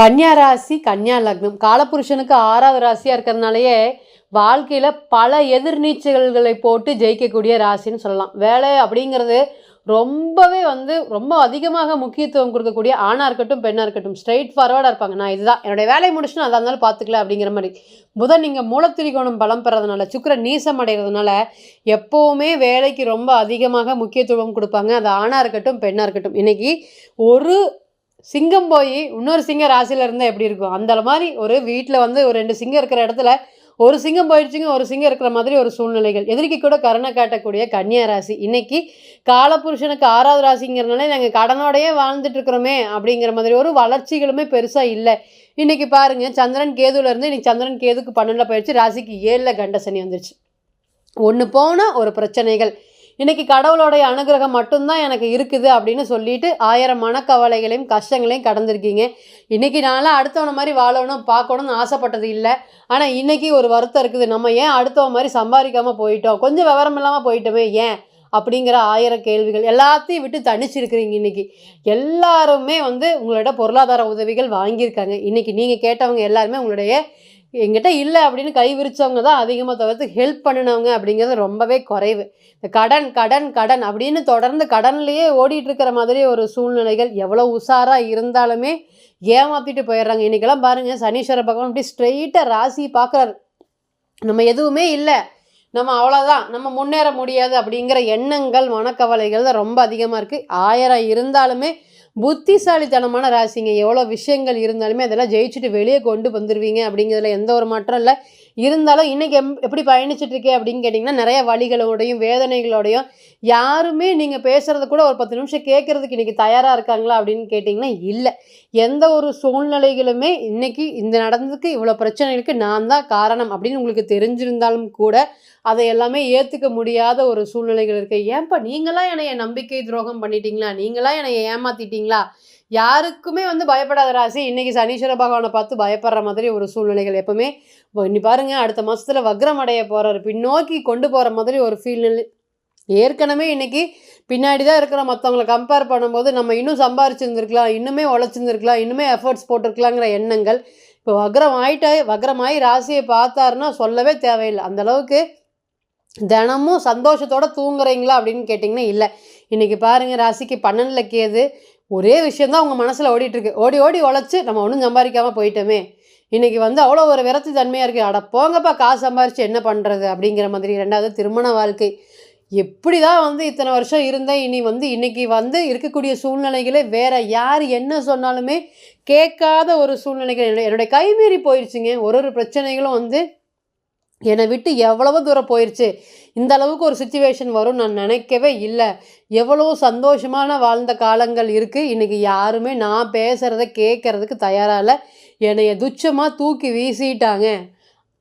கன்னியா ராசி கன்னியா லக்னம். காலபுருஷனுக்கு ஆறாவது ராசியாக இருக்கிறதுனாலயே வாழ்க்கையில் பல எதிர்நீச்சல்களை போட்டு ஜெயிக்கக்கூடிய ராசின்னு சொல்லலாம். வேலை அப்படிங்கிறது ரொம்பவே வந்து ரொம்ப அதிகமாக முக்கியத்துவம் கொடுக்கக்கூடிய ஆணாக இருக்கட்டும் பெண்ணாக இருக்கட்டும் ஸ்ட்ரைட் ஃபார்வர்டாக இருப்பாங்க. நான் இதுதான். என்னுடைய வேலையை முடிச்சுன்னு அதாக இருந்தாலும் பார்த்துக்கல அப்படிங்கிற மாதிரி. புதன் நீங்கள் மூலத்திரிகோணம் பலம் பெறதுனால சுக்கிரன் நீசம் அடைகிறதுனால எப்போவுமே வேலைக்கு ரொம்ப அதிகமாக முக்கியத்துவம் கொடுப்பாங்க. அது ஆணாக இருக்கட்டும் பெண்ணாக இருக்கட்டும். இன்றைக்கி ஒரு சிங்கம் போய் இன்னொரு சிங்கம் ராசியில் இருந்தால் எப்படி இருக்கும்? அந்த மாதிரி ஒரு வீட்டில் வந்து ஒரு ரெண்டு சிங்கம் இருக்கிற இடத்துல ஒரு சிங்கம் போயிடுச்சுங்க ஒரு சிங்கம் இருக்கிற மாதிரி ஒரு சூழ்நிலைகள். எதிர்க்கு கூட கருணை காட்டக்கூடிய கன்னியா ராசி. இன்னைக்கு காலபுருஷனுக்கு ஆறாவது ராசிங்கிறதுனால நாங்கள் கடனோடையே வாழ்ந்துட்டு இருக்கிறோமே அப்படிங்கிற மாதிரி ஒரு வளர்ச்சிகளுமே பெருசாக இல்லை. இன்னைக்கு பாருங்க சந்திரன் கேதுல இருந்து இன்னைக்கு சந்திரன் கேதுக்கு பன்னெண்டில் போயிடுச்சு ராசிக்கு ஏழில் கண்ட சனி வந்துருச்சு. ஒன்று போனால் ஒரு பிரச்சனைகள். இன்னைக்கு கடவுளோடைய அனுகிரகம் மட்டும்தான் எனக்கு இருக்குது அப்படின்னு சொல்லிட்டு ஆயிரம் மனக்கவலைகளையும் கஷ்டங்களையும் கடந்திருக்கீங்க. இன்னைக்கு நான்லாம் அடுத்தவனை மாதிரி வாழணும் பார்க்கணும்னு ஆசைப்பட்டது இல்லை. ஆனால் இன்னைக்கு ஒரு வருத்தம் இருக்குது. நம்ம ஏன் அடுத்தவன் மாதிரி சம்பாதிக்காமல் போயிட்டோம்? கொஞ்சம் விவரம் இல்லாமல் போயிட்டோமே ஏன்? அப்படிங்கிற ஆயிரம் கேள்விகள் எல்லாத்தையும் விட்டு தனிச்சிருக்கிறீங்க இன்னைக்கு. எல்லாருமே வந்து உங்களோட பொருளாதார உதவிகள் வாங்கியிருக்காங்க. இன்னைக்கு நீங்கள் கேட்டவங்க எல்லாருமே உங்களுடைய எங்கிட்ட இல்லை அப்படின்னு கை விரிச்சவங்க தான் அதிகமாக தவிர்த்து ஹெல்ப் பண்ணினவங்க அப்படிங்கிறது ரொம்பவே குறைவு. இந்த கடன் கடன் கடன் அப்படின்னு தொடர்ந்து கடன்லேயே ஓடிட்டு இருக்கிற மாதிரி ஒரு சூழ்நிலைகள் எவ்வளோ உஷாராக இருந்தாலுமே ஏமாற்றிட்டு போயிடுறாங்க. இன்றைக்கெல்லாம் பாருங்கள் சனீஸ்வர பகவான் அப்படி ஸ்ட்ரெயிட்டாக ராசி பார்க்குறாரு. நம்ம எதுவுமே இல்லை. நம்ம அவ்வளோதான் நம்ம முன்னேற முடியாது அப்படிங்கிற எண்ணங்கள் மனக்கவலைகள் தான் ரொம்ப அதிகமாக இருக்குது ஆயிரம் இருந்தாலுமே புத்திசாலித்தனமான ராசிங்க. எவ்வளோ விஷயங்கள் இருந்தாலுமே அதெல்லாம் ஜெயிச்சுட்டு வெளியே கொண்டு வந்துடுவீங்க அப்படிங்கிறதுல எந்த ஒரு மாற்றம் இல்லை. இருந்தாலும் இன்றைக்கி எம் எப்படி பயணிச்சிட்ருக்கே இருக்கே அப்படின்னு கேட்டிங்கன்னா நிறைய வழிகளோடையும் வேதனைகளோடையும் யாருமே நீங்கள் பேசுகிறத கூட ஒரு பத்து நிமிஷம் கேட்குறதுக்கு இன்றைக்கி தயாராக இருக்காங்களா அப்படின்னு கேட்டிங்கன்னா இல்லை. எந்த ஒரு சூழ்நிலைகளுமே இன்றைக்கி இந்த நடந்ததுக்கு இவ்வளோ பிரச்சனைகளுக்கு நான் தான் காரணம் அப்படின்னு உங்களுக்கு தெரிஞ்சிருந்தாலும் கூட அதை எல்லாமே ஏற்றுக்க முடியாத ஒரு சூழ்நிலைகள் இருக்குது ஏன்ப்பா நீங்களாம் என்னைய நம்பிக்கை துரோகம் பண்ணிட்டீங்களா? நீங்களாம் என்னை ஏமாத்திட்டீங்களா? யாருக்குமே வந்து பயப்படாத ராசி. இன்னைக்கு சனீஸ்வர பகவானை பார்த்து பயப்படுற மாதிரி ஒரு சூழ்நிலைகள் எப்பவுமே. இப்போ இன்னி பாருங்க அடுத்த மாசத்துல வக்ரம் அடைய போறாரு. பின்னோக்கி கொண்டு போற மாதிரி ஒரு ஃபீல் ஏற்கனவே இன்னைக்கு பின்னாடி தான் இருக்கிற மற்றவங்களை கம்பேர் பண்ணும்போது நம்ம இன்னும் சம்பாரிச்சிருந்துருக்கலாம் இன்னுமே உழைச்சிருந்துருக்கலாம் இன்னுமே எஃபர்ட்ஸ் போட்டிருக்கலாங்கிற எண்ணங்கள் இப்போ வக்ரம் ஆகிட்டா வக்ரமாகி ராசியை பார்த்தாருன்னா சொல்லவே தேவையில்லை. அந்தளவுக்கு தினமும் சந்தோஷத்தோடு தூங்குறீங்களா அப்படின்னு கேட்டிங்கன்னா இல்லை. இன்றைக்கி பாருங்கள் ராசிக்கு பன்னெண்டில் கேது. ஒரே விஷயந்தான் உங்கள் மனசில் ஓடிட்டுருக்கு. ஓடி ஓடி உழைச்சி நம்ம ஒன்றும் சம்பாதிக்காமல் போயிட்டோமே. இன்றைக்கி வந்து அவ்வளோ ஒரு விரத்து தன்மையாக இருக்குது அட போங்கப்பா காசு சம்பாரித்து என்ன பண்ணுறது அப்படிங்கிற மாதிரி ரெண்டாவது திருமண வாழ்க்கை. எப்படி தான் வந்து இத்தனை வருஷம் இருந்தேன். இனி வந்து இன்றைக்கி வந்து இருக்கக்கூடிய சூழ்நிலைகளே வேறு யார் என்ன சொன்னாலுமே கேட்காத ஒரு சூழ்நிலைகள். என்னுடைய கைமீறி போயிடுச்சுங்க ஒரு ஒரு பிரச்சனைகளும் வந்து என்னை விட்டு எவ்வளவு தூரம் போயிடுச்சு இந்த அளவுக்கு ஒரு சுச்சுவேஷன் வரும் நான் நினைக்கவே இல்லை. எவ்வளோ சந்தோஷமான வாழ்ந்த காலங்கள் இருக்குது இன்றைக்கி யாருமே நான் பேசுகிறத கேட்குறதுக்கு தயாராக இல்லை. என்னைய துச்சமாக தூக்கி வீசிட்டாங்க.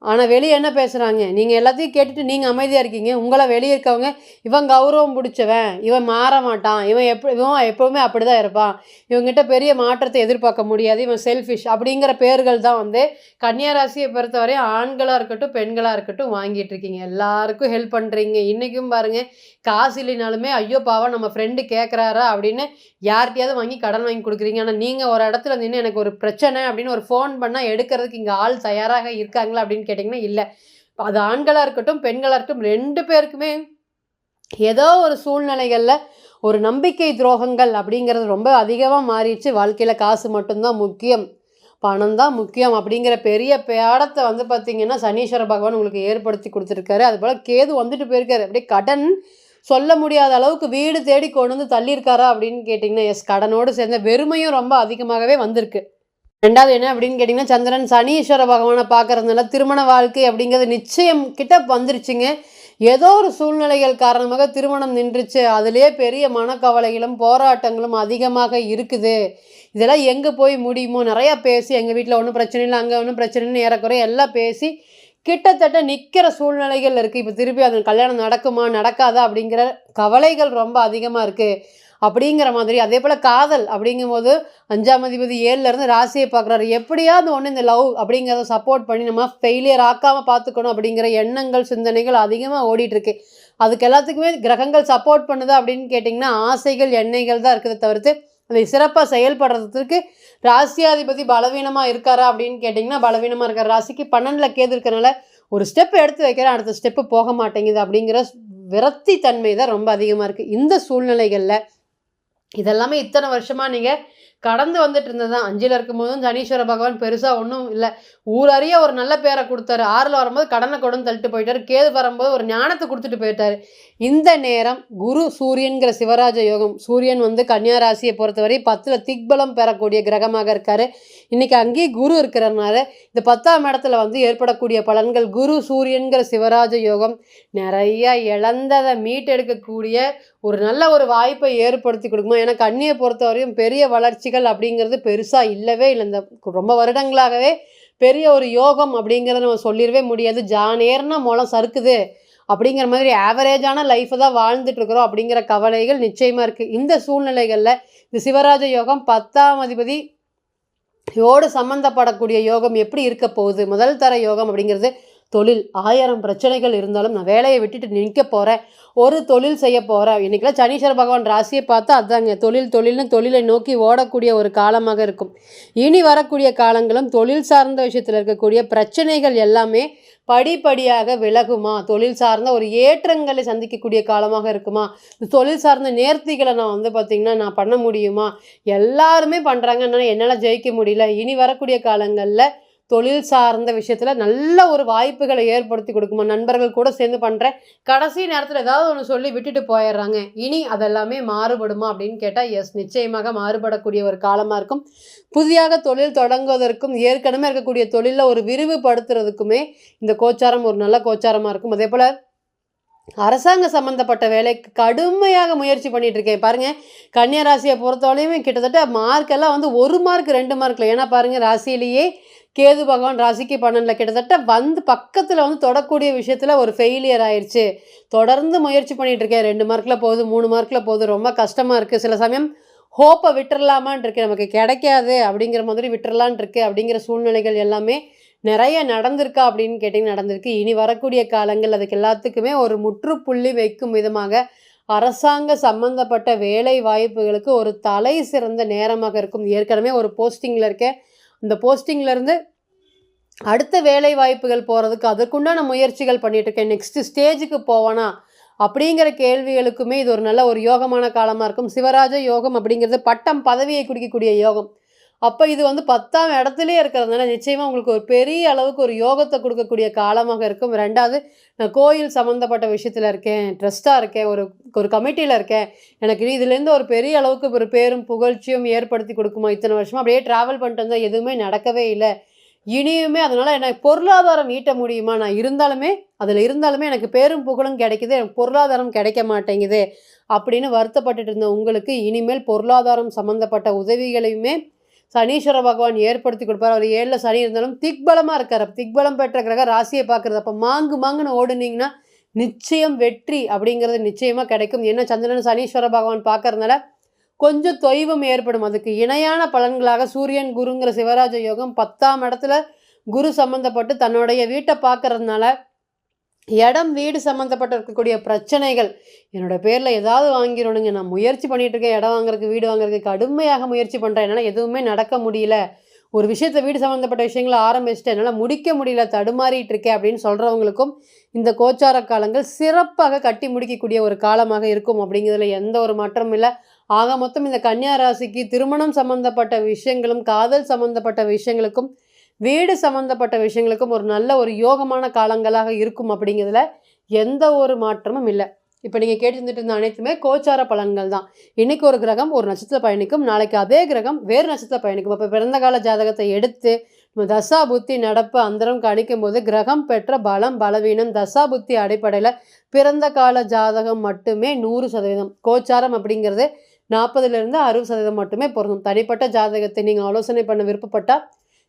ஆனால் வெளியே என்ன பேசுகிறாங்க நீங்கள் எல்லாத்தையும் கேட்டுட்டு நீங்கள் அமைதியாக இருக்கீங்க. உங்களை வெளியே இருக்கவங்க இவன் கௌரவம் பிடிச்சவன் இவன் மாற மாட்டான் இவன் எப்போ இவன் எப்போவுமே அப்படி தான் இருப்பான். இவங்ககிட்ட பெரிய மாற்றத்தை எதிர்பார்க்க முடியாது. இவன் செல்ஃபிஷ் அப்படிங்கிற பேர்கள் தான் வந்து கன்னியாராசியை பொறுத்தவரையும் ஆண்களாக இருக்கட்டும் பெண்களாக இருக்கட்டும் வாங்கிட்டு இருக்கீங்க. எல்லாருக்கும் ஹெல்ப் பண்ணுறீங்க இன்றைக்கும் பாருங்கள் காசு இல்லைனாலுமே ஐயோ பாவம் நம்ம ஃப்ரெண்டு கேட்குறாரா அப்படின்னு யார்கிட்டயாவது வாங்கி கடன் வாங்கி கொடுக்குறீங்க. ஆனால் நீங்கள் ஒரு இடத்துல நின்று எனக்கு ஒரு பிரச்சனை அப்படின்னு ஒரு ஃபோன் பண்ணால் எடுக்கிறதுக்கு இங்கே ஆள் தயாராக இருக்காங்களா அப்படின்னு கேட்டிங்கன்னா இல்லை. அது ஆண்களாக இருக்கட்டும் பெண்களாக இருக்கட்டும் ரெண்டு பேருக்குமே ஏதோ ஒரு சூழ்நிலைகளில் ஒரு நம்பிக்கை துரோகங்கள் அப்படிங்கிறது ரொம்ப அதிகமாக மாறிடுச்சு. வாழ்க்கையில் காசு மட்டும்தான் முக்கியம். பணம் தான் முக்கியம் அப்படிங்கிற பெரிய பேடத்தை வந்து பார்த்திங்கன்னா சனீஸ்வர பகவான் உங்களுக்கு ஏற்படுத்தி கொடுத்துருக்காரு. அதுபோல் கேது வந்துட்டு போயிருக்காரு. அப்படியே கடன் சொல்ல முடியாத அளவுக்கு வீடு தேடி கொண்டு வந்து தள்ளியிருக்காரா அப்படின்னு கேட்டிங்கன்னா எஸ் கடனோடு சேர்ந்த வெறுமையும் ரொம்ப அதிகமாகவே வந்திருக்கு. ரெண்டாவது என்ன அப்படின்னு கேட்டிங்கன்னா சந்திரன் சனீஸ்வர பகவானை பார்க்கறதுனால திருமண வாழ்க்கை அப்படிங்கிறது நிச்சயம் கிட்ட வந்துருச்சுங்க. ஏதோ ஒரு சூழ்நிலைகள் காரணமாக திருமணம் நின்றுச்சு. அதுலேயே பெரிய மனக்கவலைகளும் போராட்டங்களும் அதிகமாக இருக்குது. இதெல்லாம் எங்கே போய் முடியுமோ? நிறையா பேசி எங்கள் வீட்டில் ஒன்றும் பிரச்சனை இல்லை அங்கே ஒன்றும் பிரச்சனை இல்லை ஏறக்குறைய எல்லாம் பேசி கிட்டத்தட்ட நிற்கிற சூழ்நிலைகள் இருக்குது இப்போ திருப்பி அதன் கல்யாணம் நடக்குமா நடக்காதா அப்படிங்கிற கவலைகள் ரொம்ப அதிகமாக இருக்குது அப்படிங்கிற மாதிரி அதே போல் காதல் அப்படிங்கும்போது அஞ்சாம் அதிபதி ஏழுலேருந்து ராசியை பார்க்குறாரு. எப்படியாவது ஒன்று இந்த லவ் அப்படிங்கிறத சப்போர்ட் பண்ணி நம்ம ஃபெயிலியர் ஆக்காமல் பார்த்துக்கணும் அப்படிங்கிற எண்ணங்கள் சிந்தனைகள் அதிகமாக ஓடிட்டுருக்கு. அதுக்கு எல்லாத்துக்குமே கிரகங்கள் சப்போர்ட் பண்ணுதா அப்படின்னு கேட்டிங்கன்னா ஆசைகள் எண்ணெய்கள் தான் இருக்குது தவிர்த்து அதை சிறப்பாக செயல்படுறதுக்கு ராசியாதிபதி பலவீனமாக இருக்காரா அப்படின்னு கேட்டிங்கன்னா பலவீனமாக இருக்கார். ராசிக்கு பன்னெண்டில் கேது இருக்கிறனால ஒரு ஸ்டெப் எடுத்து வைக்கிறேன் அடுத்த ஸ்டெப்பு போக மாட்டேங்குது அப்படிங்கிற விரக்தி தன்மை தான் ரொம்ப அதிகமாக இருக்குது இந்த சூழ்நிலைகளில் இதெல்லாமே இத்தனை வருஷமாக நீங்கள் கடந்து வந்துட்டு இருந்தது தான். அஞ்சில் இருக்கும்போதும் சனீஸ்வர பகவான் பெருசாக ஒன்றும் இல்லை. ஊரறிய ஒரு நல்ல பேரை கொடுத்தாரு. ஆறில் வரும்போது கடனை கொண்டு தள்ளிட்டு போயிட்டாரு. கேது வரும்போது ஒரு ஞானத்தை கொடுத்துட்டு போயிட்டார். இந்த நேரம் குரு சூரியன்கிற சிவராஜ யோகம். சூரியன் வந்து கன்னியா ராசியை பொறுத்தவரை பத்தில் திக்பலம் பெறக்கூடிய கிரகமாக இருக்கார். இன்றைக்கி அங்கேயே குரு இருக்கிறனால இந்த பத்தாம் இடத்துல வந்து ஏற்படக்கூடிய பலன்கள் குரு சூரியன்கிற சிவராஜ யோகம். நிறைய இழந்ததை மீட்டெடுக்கக்கூடிய ஒரு நல்ல ஒரு வாய்ப்பை ஏற்படுத்தி கொடுக்குமா? ஏன்னா கண்ணியை பொறுத்தவரையும் பெரிய வளர்ச்சி பயிற்சிகள் அப்படிங்கிறது பெருசாக இல்லவே இல்லை. இந்த ரொம்ப வருடங்களாகவே பெரிய ஒரு யோகம் அப்படிங்கிறத நம்ம சொல்லிடவே முடியாது. ஜானேர்னா மூலம் சறுக்குது அப்படிங்கிற மாதிரி ஆவரேஜான லைஃப்பை தான் வாழ்ந்துட்டு இருக்கிறோம் அப்படிங்கிற கவலைகள் நிச்சயமாக இருக்குது இந்த சூழ்நிலைகளில் இந்த சிவராஜ யோகம் பத்தாம் அதிபதி யோடு சம்மந்தப்படக்கூடிய யோகம் எப்படி இருக்க போகுது? முதல் தர யோகம் அப்படிங்கிறது தொழில். ஆயிரம் பிரச்சனைகள் இருந்தாலும் நான் வேலையை விட்டுட்டு நிற்க போகிறேன் ஒரு தொழில் செய்ய போகிறேன் இன்றைக்கெல்லாம் சனீஸ்வர பகவான் ராசியை பார்த்தா அதாங்க தொழில் தொழில்னு தொழிலை நோக்கி ஓடக்கூடிய ஒரு காலமாக இருக்கும். இனி வரக்கூடிய காலங்களும் தொழில் சார்ந்த விஷயத்தில் இருக்கக்கூடிய பிரச்சனைகள் எல்லாமே படிப்படியாக விலகுமா? தொழில் சார்ந்த ஒரு ஏற்றங்களை சந்திக்கக்கூடிய காலமாக இருக்குமா? தொழில் சார்ந்த நேர்த்திகளை நான் வந்து பார்த்திங்கன்னா நான் பண்ண முடியுமா? எல்லாருமே பண்ணுறாங்க என்னால் என்னால் ஜெயிக்க முடியல. இனி வரக்கூடிய காலங்களில் தொழில் சார்ந்த விஷயத்தில் நல்ல ஒரு வாய்ப்புகளை ஏற்படுத்தி கொடுக்குமா. நண்பர்கள் கூட சேர்ந்து பண்ணுறேன் கடைசி நேரத்தில் ஏதாவது ஒன்று சொல்லி விட்டுட்டு போயிடுறாங்க. இனி அதெல்லாமே மாறுபடுமா அப்படின்னு கேட்டால் எஸ் நிச்சயமாக மாறுபடக்கூடிய ஒரு காலமாக இருக்கும். புதியாக தொழில் தொடங்குவதற்கும் ஏற்கனவே இருக்கக்கூடிய தொழிலில் ஒரு விரிவுபடுத்துறதுக்குமே இந்த கோச்சாரம் ஒரு நல்ல கோச்சாரமாக இருக்கும். அதே போல் அரசாங்க சம்மந்தப்பட்ட வேலைக்கு கடுமையாக முயற்சி பண்ணிட்டு இருக்கேன் பாருங்க கன்னியா ராசியை பொறுத்தவரையுமே கிட்டத்தட்ட மார்க் எல்லாம் வந்து ஒரு மார்க் ரெண்டு மார்க்ல ஏன்னா பாருங்க ராசியிலேயே கேது பகவான் ராசிக்கு பன்னெண்டில் கிட்டத்தட்ட வந்து பக்கத்தில் வந்து தொடக்கூடிய விஷயத்தில் ஒரு ஃபெயிலியர் ஆயிடுச்சு தொடர்ந்து முயற்சி பண்ணிகிட்டு இருக்கேன். ரெண்டு மார்க்கில் போகுது மூணு மார்க்கில் போகுது. ரொம்ப கஷ்டமாக இருக்குது சில சமயம் ஹோப்பை விட்டுறலாமான் இருக்கு. நமக்கு கிடைக்காது அப்படிங்கிற மாதிரி விட்டுறலான் இருக்கு. அப்படிங்கிற சூழ்நிலைகள் எல்லாமே நிறைய நடந்திருக்கா அப்படின்னு கேட்டிங்கன்னா நடந்திருக்கு. இனி வரக்கூடிய காலங்கள் அதுக்கு எல்லாத்துக்குமே ஒரு முற்றுப்புள்ளி வைக்கும் விதமாக அரசாங்க சம்பந்தப்பட்ட வேலை வாய்ப்புகளுக்கு ஒரு தலை சிறந்த நேரமாக இருக்கும். ஏற்கனவே ஒரு போஸ்டிங்கில் இருக்கேன். அந்த போஸ்டிங்லேருந்து அடுத்த வேலை வாய்ப்புகள் போகிறதுக்கு அதற்குண்டான முயற்சிகள் பண்ணிகிட்ருக்கேன் இருக்கேன் ஸ்டேஜுக்கு போவேனா? அப்படிங்கிற கேள்விகளுக்குமே இது ஒரு நல்ல ஒரு யோகமான காலமாக இருக்கும். சிவராஜ யோகம் அப்படிங்கிறது பட்டம் பதவியை குடிக்கக்கூடிய யோகம். அப்போ இது வந்து பத்தாம் இடத்துலயே இருக்கிறதுனால நிச்சயமாக உங்களுக்கு ஒரு பெரிய அளவுக்கு ஒரு யோகத்தை கொடுக்கக்கூடிய காலமாக இருக்கும். ரெண்டாவது நான் கோயில் சம்மந்தப்பட்ட விஷயத்தில் இருக்கேன் ட்ரஸ்ட்டாக இருக்கேன் ஒரு ஒரு கமிட்டியில் இருக்கேன். எனக்கு இதுலேருந்து ஒரு பெரிய அளவுக்கு ஒரு பேரும் புகழ்ச்சியும் ஏற்படுத்தி கொடுக்குமா இத்தனை வருஷமாக அப்படியே ட்ராவல் பண்ணிட்டு வந்தால் எதுவுமே நடக்கவே இல்லை. இனியுமே அதனால் எனக்கு பொருளாதாரம் ஈட்ட முடியுமா? நான் இருந்தாலுமே அதில் இருந்தாலுமே எனக்கு பேரும் புகழும் கிடைக்குது எனக்கு பொருளாதாரம் கிடைக்க மாட்டேங்குது அப்படின்னு வருத்தப்பட்டுட்டு இருந்த உங்களுக்கு இனிமேல் பொருளாதாரம் சம்மந்தப்பட்ட உதவிகளையுமே சனீஸ்வர பகவான் ஏற்படுத்தி கொடுப்பார். அவர் ஏழில் சனி இருந்தாலும் திக்பலமாக இருக்கார். திக்பலம் பெற்ற கிரக ராசியை பார்க்குறது. அப்போ மாங்கு மாங்குன்னு ஓடுனீங்கன்னா நிச்சயம் வெற்றி அப்படிங்கிறது நிச்சயமாக கிடைக்கும். ஏன்னா சந்திரன் சனீஸ்வர பகவான் பார்க்கறதுனால கொஞ்சம் தொய்வும் ஏற்படும். அதுக்கு இணையான பலன்களாக சூரியன் குருங்கிற சிவராஜ யோகம் பத்தாம் இடத்துல குரு சம்மந்தப்பட்டு தன்னுடைய வீட்டை பார்க்கறதுனால இடம் வீடு சம்மந்தப்பட்ட இருக்கக்கூடிய பிரச்சனைகள். என்னோட பேரில் ஏதாவது வாங்கிடணுங்க நான் முயற்சி பண்ணிட்டு இருக்கேன் இடம் வாங்குறதுக்கு வீடு வாங்குறதுக்கு கடுமையாக முயற்சி பண்ணுறேன் என்னால் எதுவுமே நடக்க முடியல. ஒரு விஷயத்தை வீடு சம்மந்தப்பட்ட விஷயங்களை ஆரம்பிச்சுட்டு என்னால் முடிக்க முடியல தடுமாறிட்டு இருக்கேன் அப்படின்னு சொல்கிறவங்களுக்கும் இந்த கோச்சார காலங்கள் சிறப்பாக கட்டி முடிக்கக்கூடிய ஒரு காலமாக இருக்கும் அப்படிங்கிறதுல எந்த ஒரு மாற்றமும் இல்லை. ஆக மொத்தம் இந்த கன்னியா ராசிக்கு திருமணம் சம்மந்தப்பட்ட விஷயங்களும் காதல் சம்மந்தப்பட்ட விஷயங்களுக்கும் வீடு சம்பந்தப்பட்ட விஷயங்களுக்கும் ஒரு நல்ல ஒரு யோகமான காலங்களாக இருக்கும் அப்படிங்கிறதுல எந்த ஒரு மாற்றமும் இல்லை. இப்போ நீங்கள் கேட்டுருந்துட்டு இருந்த அனைத்துமே கோச்சார பலன்கள் தான். இன்றைக்கி ஒரு கிரகம் ஒரு நட்சத்திர பயணிக்கும் நாளைக்கு அதே கிரகம் வேறு நட்சத்திர பயணிக்கும். அப்போ பிறந்த கால ஜாதகத்தை எடுத்து நம்ம தசா புத்தி நடப்பு அந்தரம் கணிக்கும் போது கிரகம் பெற்ற பலம் பலவீனம் தசா புத்தி அடிப்படையில் பிறந்த கால ஜாதகம் மட்டுமே நூறு சதவீதம். கோச்சாரம் அப்படிங்கிறது நாற்பதுலேருந்து அறுபது சதவீதம் மட்டுமே பொருந்தும். தனிப்பட்ட ஜாதகத்தை நீங்கள் ஆலோசனை பண்ண விருப்பப்பட்டால்